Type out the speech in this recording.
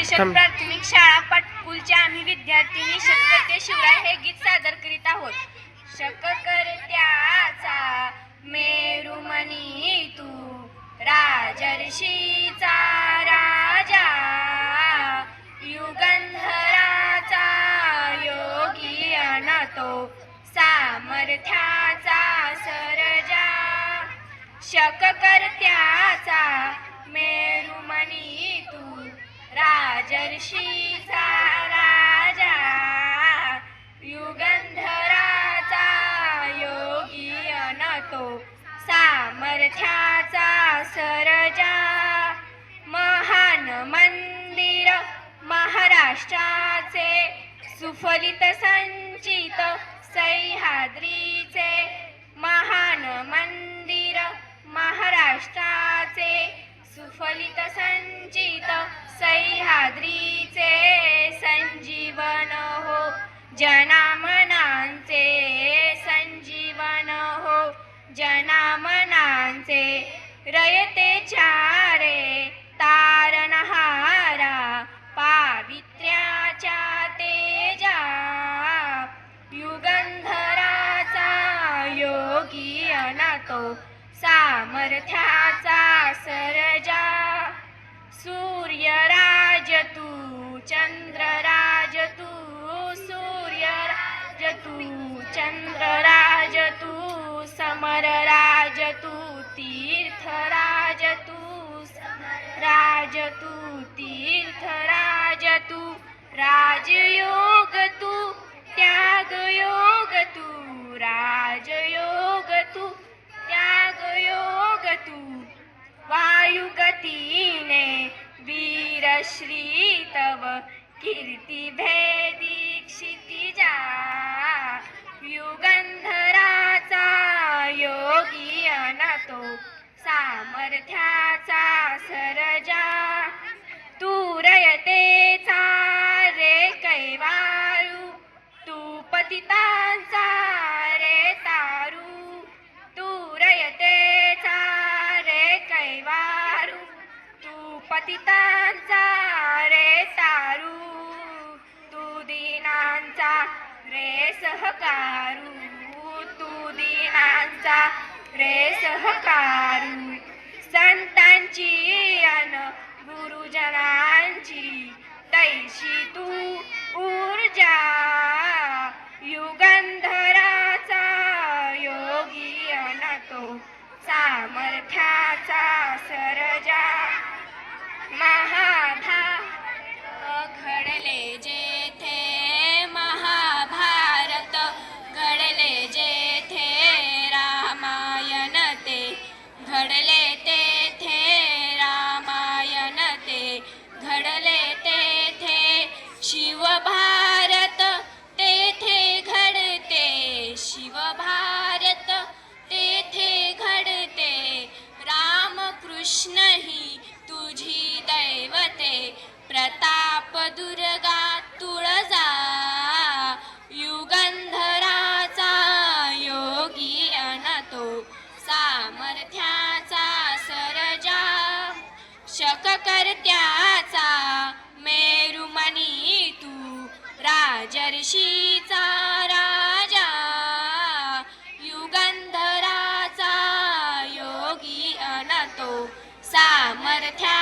परिषद. प्राथमिक शाळा पाटपूलच्या आम्ही विद्यार्थिनी शकते शिवराय हे गीत सादर करीत आहोत शककर्त्याचा मेरुमणी तू राजर्षीचा राजा युगंधराचा योगी अनतो सामर्थ्याचा सरजा शककर्त्याचा तू राजर्षीचा राजा युगंधराचा योगी अनतो सामर्थ्याचा सरजा महान मंदिर महाराष्ट्राचे सुफलित संचित सह्याद्रीचे महान मंदिर महाराष्ट्राचे सुफलित संचित सह्याद्रीचे संजीवन हो. जनामनांचे संजीवन हो. जनामनांचे रयते चारे तारणहारा पावित्र्याच्या तेजा. युगंधराचा योगी अनातो सामर्थ्याचा सरजा. सूर्यराजतु चन्द्रराजतु सूर्यराजतु चन्द्रराजतु समरराजतु तीर्थराजतु राजतु तीर्थराजतु राजयोगतु युगतीने वीरश्री तव कीर्ती भेदी क्षितिजा युगंधराचा योगी अनतो सामर्थ्याचा सरजा तूरयतेचा रे कैवारू तू पतिता पतितांचा रे सारू तू दीनांचा रे सहकारू तू दीनांचा रे सहकारू. संतांची महाभा घडले जेथे महाभारत घडले जेथे रामायण ते घडले तेथे रामायण ते घडले तेथे शिवभारत प्रताप दुर्गा तुळजा युगंधराचा योगी अनतो सामर्थ्याचा सरजा शककर्त्याचा मेरुमणी तू राजर्षीचा राजा युगंधराचा योगी अनतो सामर्थ्या